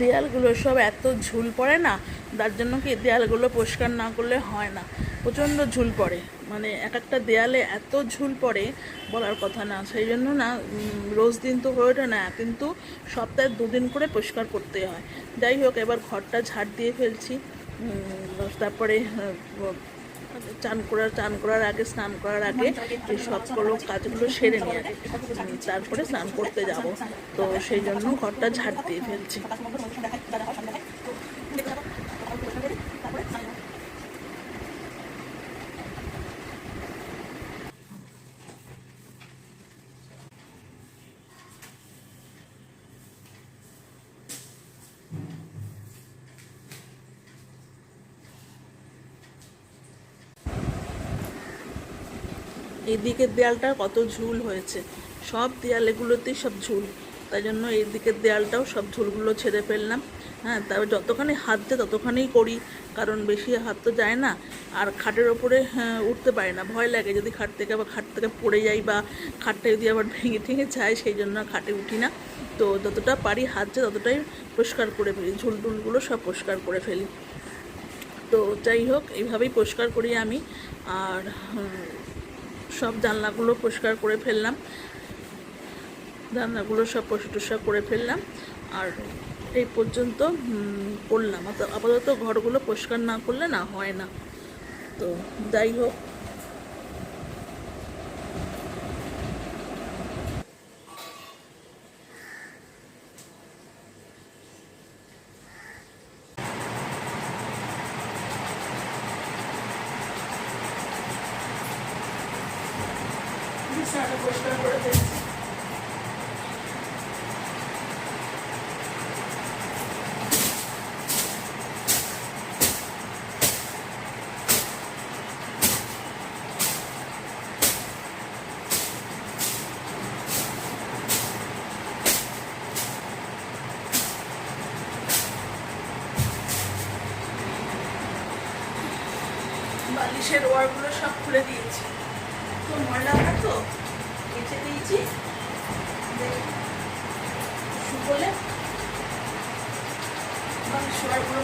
দেয়ালগুলো সব এত ঝুল পড়ে না, তার জন্য কি দেয়ালগুলো পরিষ্কার না করলে হয় না? প্রচণ্ড ঝুল পড়ে। মানে এক একটা দেয়ালে এত ঝুল পড়ে, বলার কথা না। সেই জন্য না রোজ দিন তো হয়ে ওঠে না, কিন্তু সপ্তাহে দুদিন করে পরিষ্কার করতে হয়। যাই হোক, এবার ঘরটা ঝাড় দিয়ে ফেলছি। তারপরে চান করার চান করার আগে, স্নান করার আগে এই সবগুলো কাজগুলো সেরে নিয়ে তারপরে স্নান করতে যাব। তো সেই জন্য ঘরটা ঝাড় দিয়ে ফেলছি। এই দিকের দেয়ালটা কত ঝুল হয়েছে। সব দেয়ালেগুলোতেই সব ঝুল। তাই জন্য এই দিকের দেয়ালটাও সব ঝুলগুলো ছেড়ে ফেললাম। হ্যাঁ তবে যতখানি হাত যায় ততখানিই করি কারণ বেশি হাত তো যায় না। আর খাটের ওপরে হ্যাঁ, উঠতে পারি না। ভয় লাগে যদি খাট থেকে আবার খাট থেকে পড়ে যাই বা খাটটা যদি আবার ভেঙে ঠেঙে যায় সেই জন্য খাটে উঠি না। তো যতটা পারি হাত যে ততটাই পরিষ্কার করে ফেলি। ঝুল টুলগুলো সব পরিষ্কার করে ফেলি। তো যাই হোক এইভাবেই পরিষ্কার করি আমি। আর সব জানলাগুলো পরিষ্কার করে ফেললাম। জানলাগুলো সব পরিষ্কার করে ফেললাম। আর এই পর্যন্ত করলাম। আপাতত ঘরগুলো পরিষ্কার না করলে না হয় না। তো যাই হোক। বিছানাটা পরিষ্কার করে বালিশের ওয়ারগুলো সব খুলে দিয়েছি। তো তো কেচে দিয়েছি।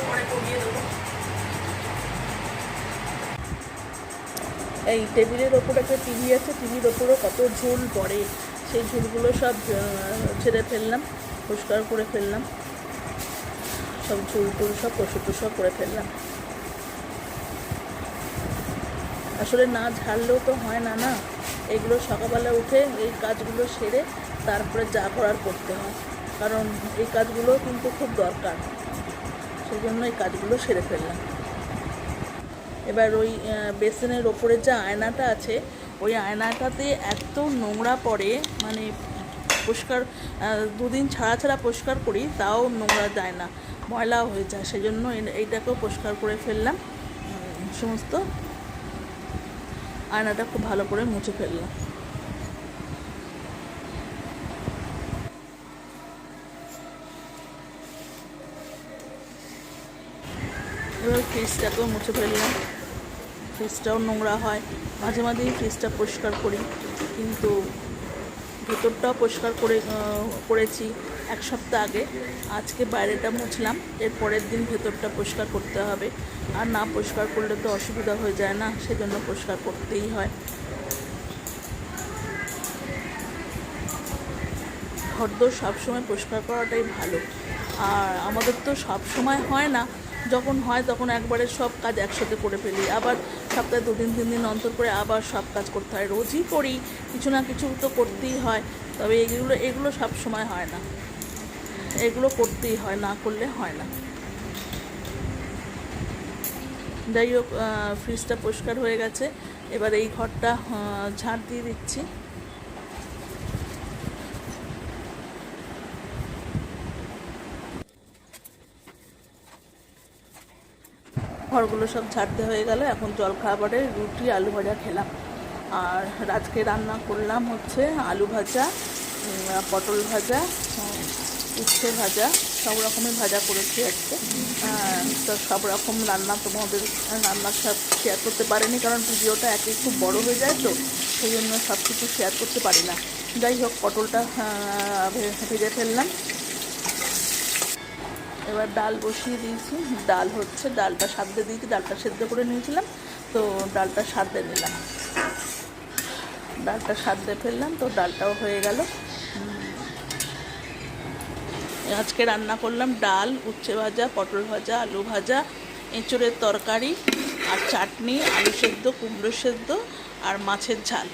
পরে কমিয়ে দেবো। এই টেবিলের ওপর একটা টিভি আছে, টিভির ওপরও কত ঝোল পড়ে। সেই ঝোলগুলো সব ছেড়ে ফেললাম, পরিষ্কার করে ফেললাম। সব ঝোল টুল সব পশু টুসা করে ফেললাম। আসলে না ঝাড়লেও তো হয় না না? এগুলো সকালবেলা উঠে এই কাজগুলো সেরে তারপরে যা করার করতে হয়। কারণ এই কাজগুলো কিন্তু খুব দরকার। সেই জন্য এই কাজগুলো সেরে ফেললাম। এবার ওই বেসিনের ওপরে যে আয়নাটা আছে, ওই আয়নাটাতে এত নোংরা পড়ে মানে পরিষ্কার দুদিন ছাড়া ছাড়া পরিষ্কার করি, তাও নোংরা যায় না। ময়লাও হয়ে যায় সেই জন্য এই- এইটাকেও পরিষ্কার করে ফেললাম। সমস্ত আয়নাটা খুব ভালো করে মুছে ফেললাম। এবার ফ্রিজটাকেও মুছে ফেললাম। ফ্রিজটাও নোংরা হয়। মাঝে মাঝেই ফ্রিজটা পরিষ্কার করি, কিন্তু ভেতরটাও পরিষ্কার করে করেছি। এক সপ্তাহ আগে। আজকে বাইরেটা মুছলাম এর পরের দিন ভেতরটা পরিষ্কার করতে হবে। আর না পরিষ্কার করলে তো অসুবিধা হয়ে যায় না, সেজন্য পরিষ্কার করতেই হয়। ঘরদোর সবসময় পরিষ্কার করাটাই ভালো। আর আমাদের তো সব সময় হয় না, যখন হয় তখন একবারে সব কাজ একসাথে করে ফেলি। আবার সপ্তাহে দুদিন, তিন দিন অন্তর করে আবার সব কাজ করতে হয়। রোজই করি, কিছু না কিছু তো করতেই হয়। তবে এগুলো এগুলো সব সময় হয় না। এগুলো করতেই হয়, না করলে হয় না। যাই হোক ফ্রিজটা পরিষ্কার হয়ে গেছে। এবার এই ঘরটা ঝাড় দিয়ে দিচ্ছি। ঘরগুলো সব ছাড়তে হয়ে গেল। এখন জল খাবারে রুটি, আলু ভাজা খেলাম। আর আজকে রান্না করলাম হচ্ছে আলু ভাজা পটল ভাজা উচ্ছে ভাজা, সব রকমের ভাজা করেছি আজকে। তো সব রকম রান্না তোমাদের, রান্না সব শেয়ার করতে পারিনি, কারণ ভিডিওটা একে খুব বড় হয়ে যায় তো, সেই জন্য সব কিছু শেয়ার করতে পারি না। যাই হোক, পটলটা ভেজে ফেললাম। এবার ডাল বসিয়ে দিয়েছি। ডাল হচ্ছে, ডালটা সাদ্দে দিয়েছি, ডালটা সেদ্ধ করে নিয়েছিলাম। তো ডালটা সাদ্দে নিলাম। ডালটা সাদ্দে ফেললাম, তো ডালটাও হয়ে গেল। আজকে রান্না করলাম ডাল, উচ্ছে ভাজা, পটল ভাজা, আলু ভাজা, এঁচড়ের তরকারি আর চাটনি, আলু সেদ্ধ, কুমড়ো সেদ্ধ আর মাছের ঝাল।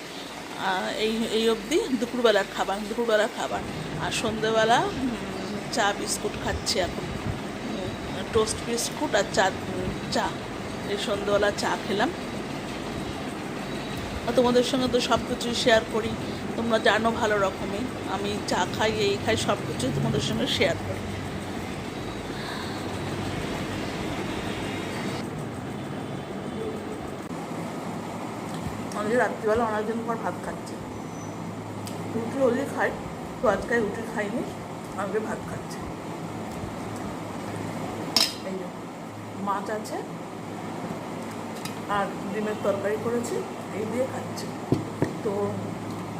এই এই অবধি দুপুরবেলার খাবার দুপুরবেলার খাবার। আর সন্ধেবেলা চা, বিস্কুট খাচ্ছি এখন। টোস্ট বিস্কুট আর চা চা। এই সন্ধেবেলা চা খেলাম। তোমাদের সঙ্গে তো সব কিছুই শেয়ার করি। তোমরা জানো ভালো রকমই। আমি চা খাই, এই খাই, সব কিছু তোমাদের সঙ্গে শেয়ার করি। আমি রাত্রিবেলা অনেকদিন পর ভাত খাচ্ছি। রুটি হলেই খাই তো আজকে রুটি খাইনি আজকে ভাত খাচ্ছি। এই মাছ আছে, আর ডিমের তরকারি করেছি, এই দিয়ে খাচ্ছি। তো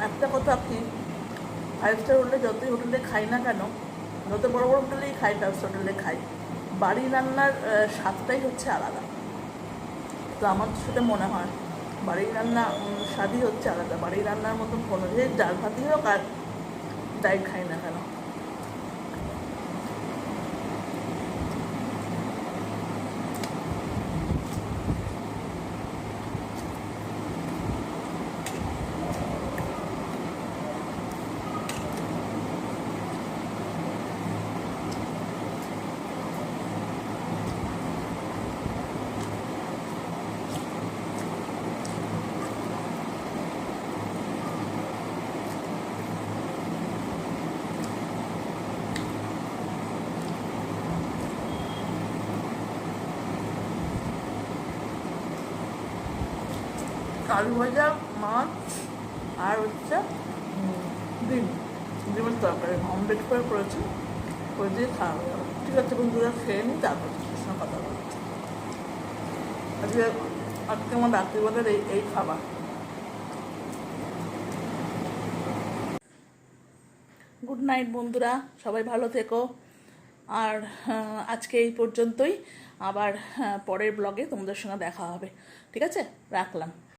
একটা কথা কি ফাইভ স্টার হোটেলে যতই হোটেলে খাই না কেন, যত বড় বড় হোটেলেই খাই ফাইভ স্টার হোটেলে খাই, বাড়ি রান্নার স্বাদটাই হচ্ছে আলাদা। তো আমার সাথে মনে হয় বাড়ির রান্না স্বাদই হচ্ছে আলাদা। বাড়ির রান্নার মতন কোনো যে ডাল ভাতই হোক আর ডাইট খাই না কেন। আলু ভাজা মাছ, আর হচ্ছে ডিম। ডিমের তরকারি অমলেট করে করেছি। করে দিয়ে খাওয়া যাবে ঠিক আছে, বন্ধুরা, খেয়ে নিই, তারপর সঙ্গে কথা বলছি। আজকে আজকে আমার রাত্রিবেলার এই এই খাবার। গুড নাইট বন্ধুরা। সবাই ভালো থেকো। আর আজকে এই পর্যন্তই। আবার পরের ব্লগে তোমাদের সঙ্গে দেখা হবে। ঠিক আছে? রাখলাম।